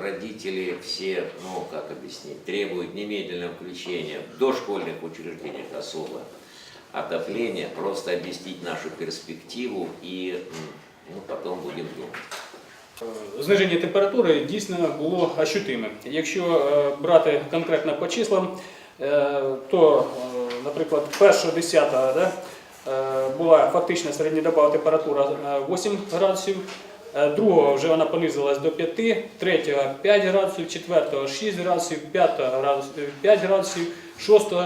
Родители все, ну как объяснить, требуют немедленного включения в дошкольных учреждениях особо отопления, просто объяснить нашу перспективу и м, ну, потом будем думать. Зниження температури дійсно було ощутиме. Якщо е, брати конкретно по числам, е, то, е, наприклад, першого 10 да, е, була фактична середньодобова температура е, 8 градусів, е, другого вже вона понизилась до 5, третього 5 градусів, четвертого 6 градусів, п'ятого градусів 5 градусів, шостого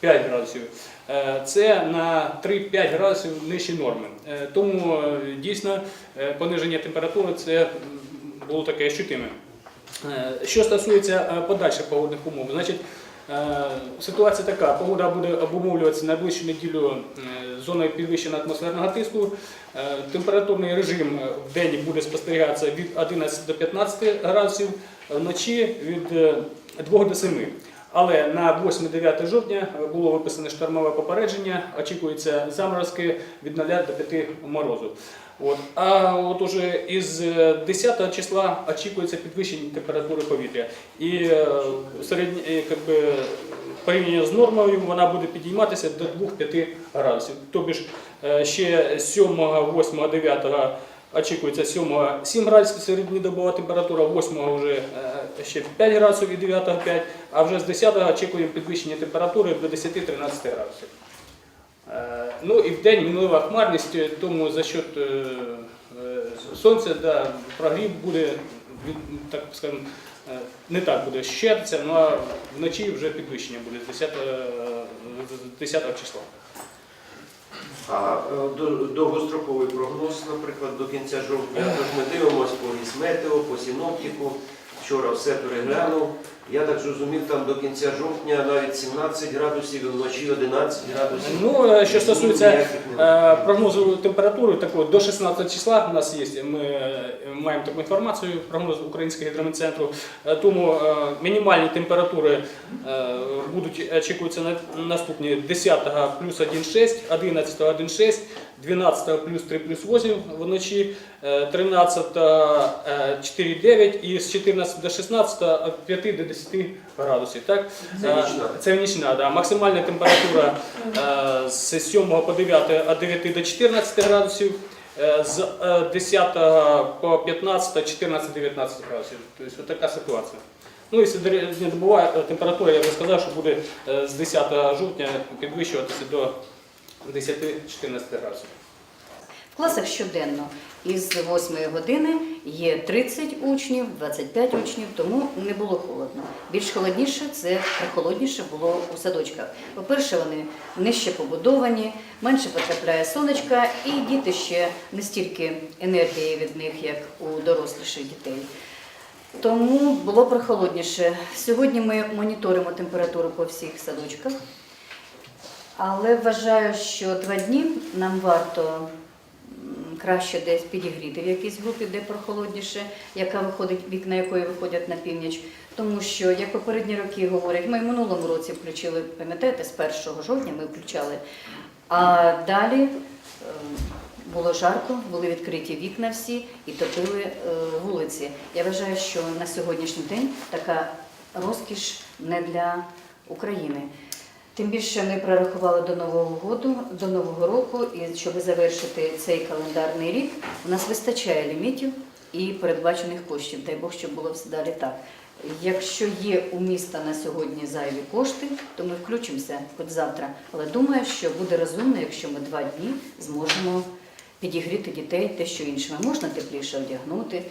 5 градусів. Е, Це на 3-5 градусів нижче норми. Е, Тому е, дійсно е, пониження температури це було таке ощутиме. Е, Що стосується е, подальших погодних умов, значить е, ситуація така: погода буде обумовлюватися найближчу неділю е, зоною підвищеного атмосферного тиску. Е, Температурний режим е, в день буде спостерігатися від 11 до 15 градусів, вночі від е, 2 до 7. Але на 8-9 жовтня було виписане штормове попередження, очікуються заморозки від 0 до 5 морозу. От. А от уже із е, 10 числа очікується підвищення температури повітря. І е, середні, е, как порівняно з нормою вона буде підійматися до 2-5 градусів. Тобі е, ще 7, 8, 9 очікується 7 7 градусів середньодобова температура, 8 вже е, ще 5 градусів і 9 5, а вже з 10 очікуємо підвищення температури до 10-13 градусів. Е, Ну і в день мінлива хмарність, тому за счет е, сонця да, прогрів буде, так скажемо, е, не так буде щитися, ну а вночі вже підвищення буде з 10, е, 10 числа. А е, довгостроковий прогноз, наприклад, до кінця жовтня. Тож ми дивимося по гісметео, по синоптику. Вчора все переглянув. Я так зрозумів, там до кінця жовтня навіть 17 градусів, і вночі 11 градусів. Ну, е, що стосується е, прогнозу температури, такого до 16 числа у нас є. Ми е, маємо таку інформацію, прогноз Українського гідрометцентру. Тому е, мінімальні температури е, будуть очікуються на наступні 10 плюс 1,6, 11 1,6, 12 плюс 3 плюс 8 вночі, е, 13 е, 4,9 і з 14 до 16 від 5 до 10 градусів. Так? Це Е, нічна. Це нічна, да. максимальна температура е, з 7 по 9 від 9 до 14 градусів, е, з е, 10 по 15 14-19 градусів. Тобто така ситуація. Ну і середньодобова температура, я би сказав, що буде е, з 10 жовтня підвищуватися до 10-14 градусів. В класах щоденно із 8 години є 30 учнів, 25 учнів, тому не було холодно. Більш холодніше це прохолодніше було у садочках. По-перше, вони нижче побудовані, менше потрапляє сонечка, і діти ще не стільки енергії від них, як у доросліших дітей. Тому було прохолодніше. Сьогодні ми моніторимо температуру по всіх садочках. Але вважаю, що два дні нам варто краще десь підігріти в якійсь групі, де прохолодніше, яка виходить, вікна якої виходять на північ. Тому що, як попередні роки говорять, ми в минулому році включили, пам'ятаєте, з 1 жовтня ми включали. А далі е, було жарко, були відкриті вікна всі і топили е, вулиці. Я вважаю, що на сьогоднішній день така розкіш не для України. Тим більше ми прорахували до Нового року, до Нового року, і щоб завершити цей календарний рік, у нас вистачає лімітів і передбачених коштів. Дай Бог, щоб було все далі так. Якщо є у міста на сьогодні зайві кошти, то ми включимося хоч завтра. Але думаю, що буде розумно, якщо ми два дні зможемо підігріти дітей те, що іншими. Можна тепліше одягнути.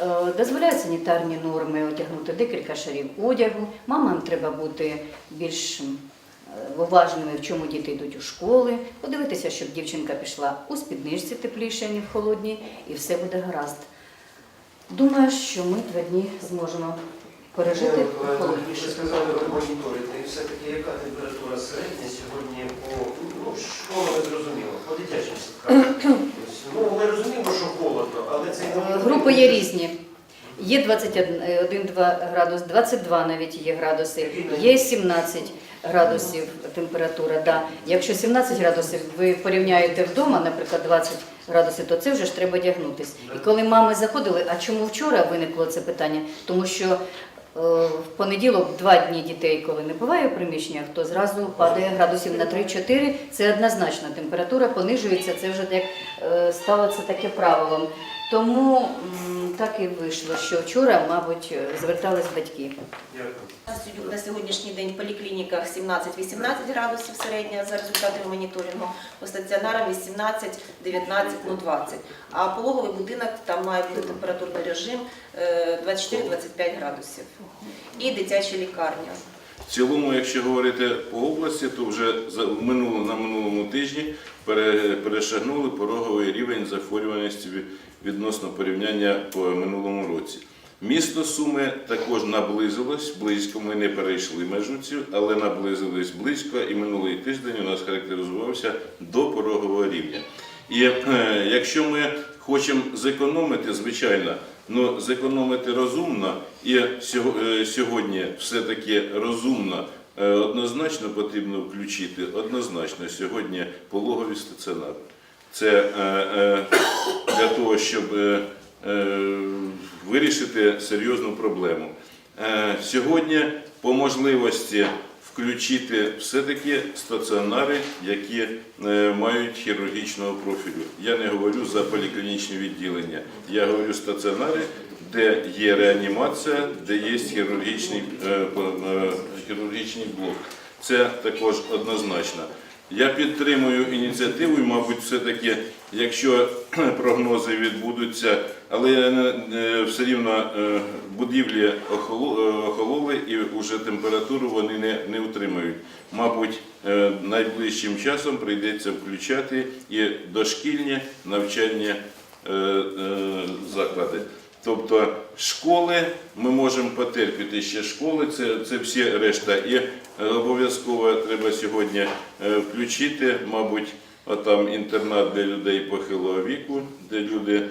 Е, Дозволяють санітарні норми одягнути декілька шарів одягу. Мамам треба бути більш уважними, в чому діти йдуть у школи, подивитися, щоб дівчинка пішла у спідничці тепліше, а не в холодній, і все буде гаразд. Думаю, що ми два дні зможемо пережити Е, Ви холодніше. сказали, ви моніторите. І все-таки яка температура середня сьогодні по ну, школа не зрозуміло, по дитячим садкам? Ну, ми розуміємо, що холодно, але це Е, Групи є різні. Є 21-2 градус, 22 навіть є градуси, є 17 градусів температура. Да. Якщо 17 градусів ви порівняєте вдома, наприклад, 20 градусів, то це вже ж треба одягнутись. І коли мами заходили, а чому вчора виникло це питання? Тому що е, в понеділок два дні дітей, коли не буває в приміщеннях, то зразу падає градусів на 3-4. Це однозначно температура понижується. Це вже як е, стало це таке правилом. Тому м, так і вийшло, що вчора, мабуть, е, звертались батьки. Дякую. На сьогодні- На сьогоднішній день в поліклініках 17-18 градусів середня за результатами моніторингу, по стаціонарам 18, 19, ну 20. А пологовий будинок там має бути температурний режим е, 24-25 градусів. І дитяча лікарня. Цілому, якщо говорити по області, то вже на минулому тижні перешагнули пороговий рівень захворюваності відносно порівняння по минулому році. Місто Суми також наблизилось близько. Ми не перейшли межу цю, але наблизились близько, і минулий тиждень у нас характеризувався до порогового рівня. І е, якщо ми хочемо зекономити, звичайно, ну зекономити розумно, і е, сьогодні все-таки розумно, е, однозначно потрібно включити однозначно сьогодні пологові стаціонари. Це е, для того, щоб вирішити серйозну проблему. Сьогодні по можливості включити все-таки стаціонари, які е, мають хірургічного профілю. Я не говорю за поліклінічні відділення, я говорю стаціонари, де є реанімація, де є хірургічний, е, е, хірургічний блок. Це також однозначно. Я підтримую ініціативу, і, мабуть, все-таки, якщо прогнози відбудуться, але е, все рівно е, будівлі охоло- е, охололи і вже температуру вони не, не утримують. Мабуть, е, найближчим часом прийдеться включати і дошкільні навчальні е, е, заклади. Тобто школи ми можемо потерпіти ще школи, це, це всі решта. І обов'язково треба сьогодні е, включити, мабуть, отам інтернат для людей похилого віку, де люди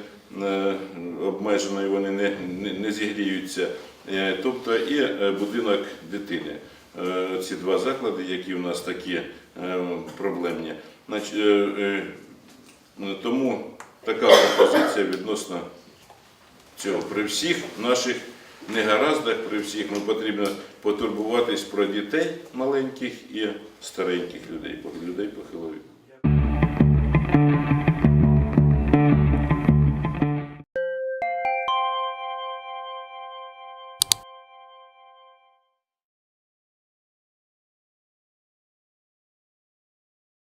е, обмежено вони не, не, не зігріються. Е, Тобто і будинок дитини. Ці два заклади, які у нас такі проблемні. Тому така пропозиція відносно цього. При всіх наших негараздах, при всіх нам потрібно потурбуватись про дітей маленьких і стареньких людей, людей похилого віку.